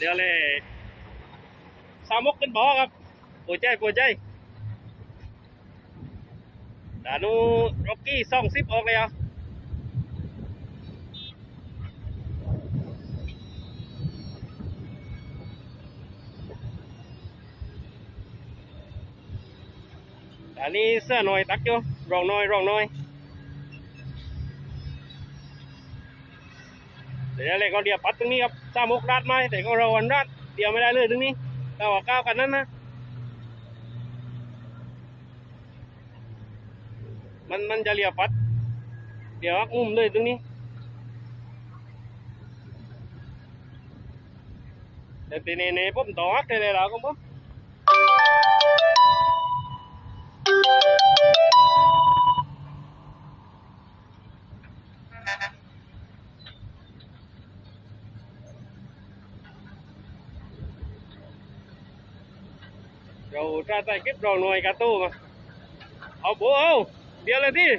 เดี๋ยวเลยสามกขึ้นบ่อครับปวดใจปวดใจดานูร็อกกี้ซ่องซิปออกเลยอะอันนี้เสื้อหน่อยตักอยู่รองหน่อยรองหน่อย เดี๋ยวอะไรก็เดียวปัดตรงนี้ครับสามกรัดไหมแต่ก็เราวันรัดเดียวไม่ได้เลยตรงนี้ก้าวก้าวกันนั้นนะมันมันจะเรียปัด เดี๋ยวอุ้มเลยตรงนี้แต่ตีนเน่ผมต่อฮักเลยแล้วก็ผมเราตราใจเก็บรองหน่วยกระตู้มาเอาโบเอาเดี๋ยวเลยที่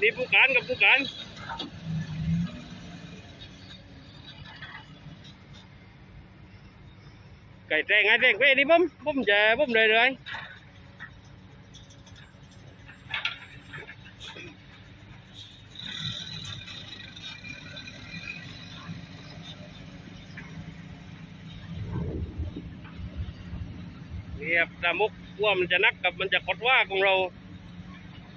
นี่ผู้การกับผู้การไก่แจ้งไงแจ้งเว้ย นี่ผมผมจะผมเลยเลยนี่ครับตามุกว่ามันจะนักกับมันจะกดว่าของเรา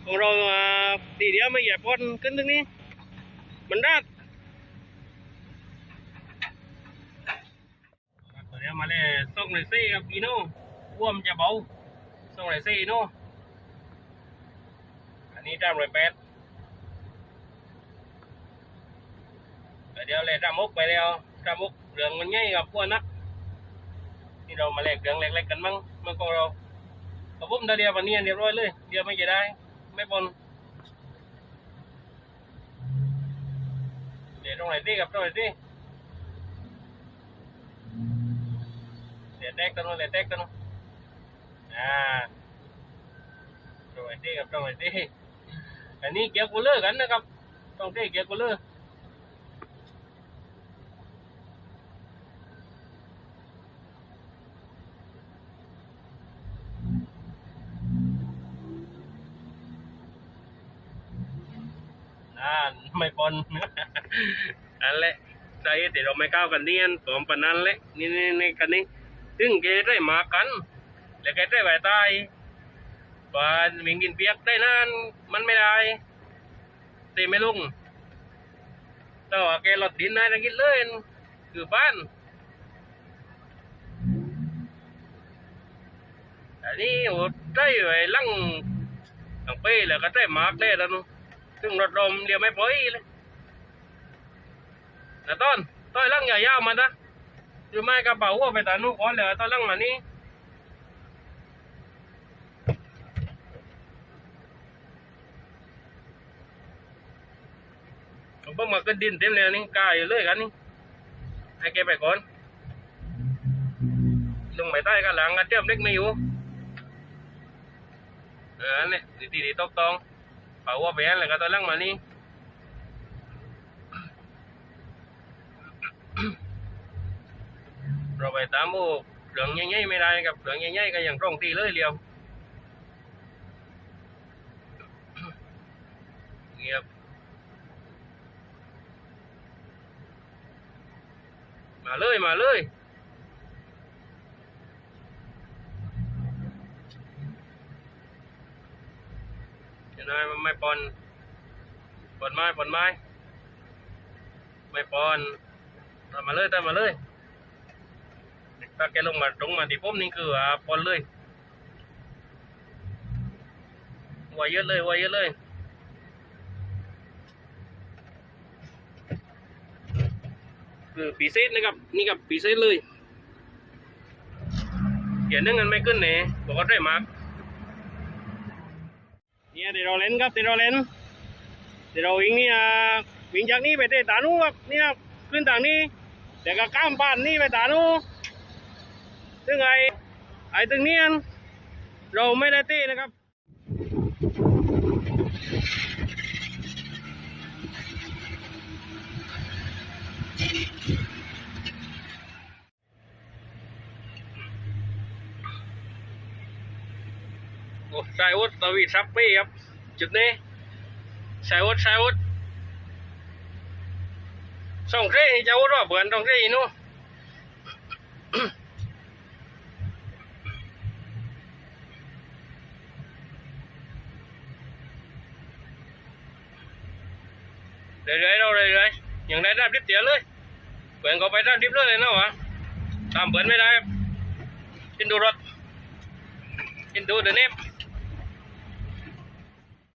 ของเราอ่าทีเดียวไม่เหยียบพ้นขึ้นตรงนี้ มันราดตัวเดียวมาเลยส่งเลยซี่ครับอีโน่ว่วมันจะเบาส่งเลยซี่อีโน่อันนี้จ้ามรอยแปดเดี๋ยวเลยจ้ามุกไปแล้วจ้ามุกเรื่องมันง่ายกับพวกนัก ที่เรามาแลกเรื่องเล็กๆกันมั้งเมื่อก่อนเรากระบุ้มเดียววันนี้เรียบร้อยเลย เดียวไม่จะได้ ไม่ปนเดี๋ยวตรงไหนที่กับตรงไหนที่เดี๋ยวแตกตรงนู้นเดี๋ยวแตกตรงนู้นอ่าตรงไหนที่กับตรงไหนที่อันนี้เกี่ยวกูเลอร์กันนะครับตรงที่เกี่ยวกูเลอ ร์อ่าไม่ปนอันแหละใจแต่เราไม่ก้าวกันเนียนตัวปนนั้นแหละนี่นี่นี่กันนี่ถึงแกได้มากัน แล้วแกได้ไหวตายว่าวิ่งกินเปียกได้นั่นมันไม่ได้ตีไม่ลงแต่ว่าแกหลดดินได้ทั้งกินเลยคือบ้านอันนี้โอ้ได้ไว้ลังตั้งปีแล้วก็ได้มาร์กได้แล้วนู้ ซึ่งรถลมเดียวไม่ปล่อยเลยแต่ต้นต้นลังอย่ายาวมานะอยู่ไม่กระเป๋าว่าไปตานุก่อนเลยต้นลังมานี่ผมเพิ่งมาขึ้นดินเต็มเลยนี่กายเลยกันนี่ให้แกไปก่อนลงไปใต้กันหลังกันเทียมเล็กไม่อยู่เอออันนี่ดีดีตกตอง เป่าว่าแบนเลยก็ตอนลังมานี่เราไปตามโอ้เหลืองใหญ่ๆไม่ได้กับเหลืองใหญ่ๆก็ยังตรงตีเลยเดียวเงียบมาเลยมาเลย เห็นไหมไม่ปอนปอนไม้ปอนไม้ ไม่ปอนตามมาเลยตามมาเลยถ้าแกลงมาตรงมาที่ผมนี่คืออ่าปอนเลยไวเยอะเลยไวเยอะเลยคือปีเซตนะครับ นี่กับปีเซตเลยเขียนนึงกันไม่ขึ้นเนี่ยบอกว่าได้มาก เนี่ยเดี๋ยวเราเล่นครับเดี๋ยวเราเล่นเดี๋ยวเราวิ่งนี่อะวิ่งจากนี้ไปเตะตานูครับเนี่ยขึ้นทางนี้เดี๋ยวก็ข้ามบ้านนี่ไปตานูซึ่งไอ้ไอ้ตรงเนี้เราไม่ได้เตะนะครับ สายอุดตวีทรัพปี้ครับ จุดนี้สายอุดสายอุดส่งเร่จะอุดว่าเบือนตรงเร่นู้เรื่อยๆเราเรื่อยๆอย่างไรได้ดิบเตียเลยเปิดก็ไปได้ดิบเลยนะวะตามเปิดไม่ได้ครับกินดูรถกินดูเดี๋ยวนี้